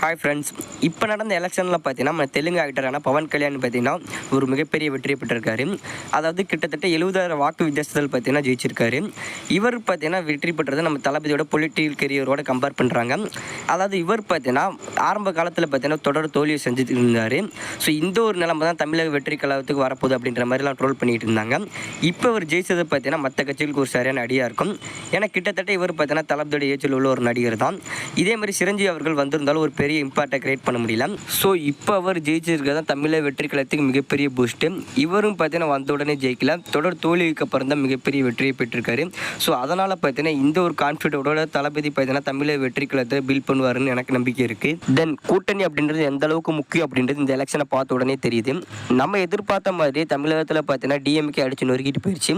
Hi friends இப்போ நடந்த எலெக்ஷனில் பார்த்தீங்கன்னா நம்ம தெலுங்கு ஆக்டரான பவன் கல்யாண் பார்த்தீங்கன்னா ஒரு மிகப்பெரிய வெற்றி பெற்றிருக்காரு. அதாவது கிட்டத்தட்ட எழுபதாயிரம் வாக்கு வித்தியாசத்தில் பார்த்தீங்கன்னா ஜெயிச்சிருக்காரு. இவர் பார்த்தீங்கன்னா வெற்றி பெற்றது நம்ம தளபதியோட பொலிட்டிக்கல் கெரியரோட கம்பேர் பண்ணுறாங்க அதாவது இவர் பார்த்தீங்கன்னா ஆரம்ப காலத்தில் பார்த்தீங்கன்னா தொடர் தோல்வியை செஞ்சுட்டு இருந்தார். ஸோ இந்த ஒரு நிலைமை தான் தமிழக வெற்றி கழகத்துக்கு வரப்போகுது அப்படின்ற மாதிரிலாம் ட்ரோல் பண்ணிட்டு இருந்தாங்க. இப்போ இவர் ஜெயிச்சது பார்த்தீங்கன்னா மற்ற கட்சிகளுக்கு ஒரு சரியான அடியாக இருக்கும். ஏன்னா கிட்டத்தட்ட இவர் பார்த்தீங்கன்னா தளபதியோட ஏச்சில் உள்ள ஒரு நடிகர் தான் இதே மாதிரி சிரஞ்சீவி அவர்கள் வந்திருந்தாலும் ஒரு பெரிய இம்பாக்டை கிரியேட் பண்ண முடியல. ஸோ இப்போ அவர் ஜெயிச்சிருக்கிறது தான் தமிழக வெற்றி கழகத்துக்கு மிகப்பெரிய பூஸ்ட்டு இவரும் பார்த்தீங்கன்னா வந்த உடனே ஜெயிக்கல. தொடர் தோல்விக்கு அப்புறம் தான் மிகப்பெரிய வெற்றியை பெற்றிருக்காரு. ஸோ அதனால் பார்த்தீங்கன்னா இந்த ஒரு கான்ஃபிடோட தளபதி பார்த்தீங்கன்னா தமிழக வெற்றி கழகத்தை பில்ட் பண்ணுவாருன்னு எனக்கு நம்பிக்கை இருக்குது தென் கூட்டணி அப்படின்றது எந்த அளவுக்கு முக்கியம் அப்படின்றது இந்த எலெக்ஷனை பார்த்த உடனே தெரியுது. நம்ம எதிர்பார்த்த மாதிரி தமிழகத்தில் பார்த்தீங்கன்னா டிஎம்கே அடிச்சு நொறுக்கிட்டு போயிடுச்சு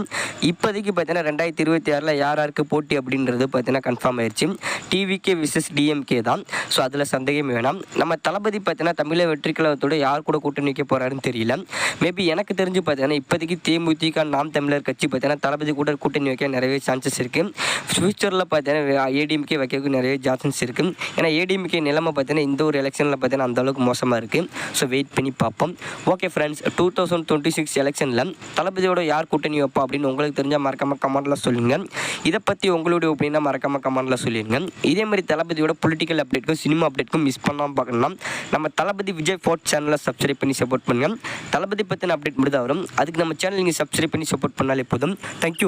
இப்போதைக்கு பார்த்தீங்கன்னா ரெண்டாயிரத்தி இருபத்தி ஆறில் யார் யாருக்கு போட்டி அப்படின்றது பார்த்தீங்கன்னா கன்ஃபார்ம் ஆயிடுச்சு டிவிகே விசஸ் டிஎம்கே தான். ஸோ அதில் சந்தேகம் வேணாம் நம்ம தளபதி பார்த்தீங்கன்னா தமிழக வெற்றி கழகத்தோட யார் கூட கூட்டணி வைக்க போகிறாருன்னு தெரியல. மேபி எனக்கு தெரிஞ்சு பார்த்தீங்கன்னா இப்போதைக்கு தேமுதிக நாம் தமிழர் கட்சி பார்த்தீங்கன்னா தளபதி கூட கூட்டணி வைக்க நிறைய சான்சஸ் இருக்குது ஃப்யூச்சரில் பார்த்தீங்கன்னா ஏடிஎம்கே வைக்கிறதுக்கு நிறைய சான்சஸ் இருக்குது ஏன்னா ஏடிஎம்கே நிலைமை பார்த்தீங்கன்னா இந்த ஒரு எலெக்ஷனில் பார்த்தீங்கன்னா அந்த அளவுக்கு மோசமாக இருக்குது ஸோ வெயிட் பண்ணி பார்ப்போம். Okay friends two thousand twenty six எலெக்ஷனில் தளபதியோட யார் கூட்டணி வைப்பா அப்படின்னு உங்களுக்கு தெரிஞ்சால் மறக்காம கமெண்ட்டில் சொல்லுங்கள் இதை பற்றி உங்களுடைய ஒப்பீனியனை மறக்காம கமெண்ட்டில் சொல்லிடுங்க. இதே மாதிரி தளபதியோட பொலிட்டிக்கல் அப்டேட்க்கும் சினிமா அப்டேட்க்கும் மிஸ் பண்ணாமல் பார்க்கணும் நம்ம தளபதி விஜய் ஃபோர்ட் சேனலை சப்ஸ்கிரைப் பண்ணி சப்போர்ட் பண்ணுங்கள் தளபதி பற்றின அப்டேட் மட்டும் தான் வரும். அதுக்கு நம்ம சேனல் நீங்கள் சப்ஸ்கிரைப் பண்ணி சப்போர்ட் பண்ணாலே போதும். தேங்க்யூ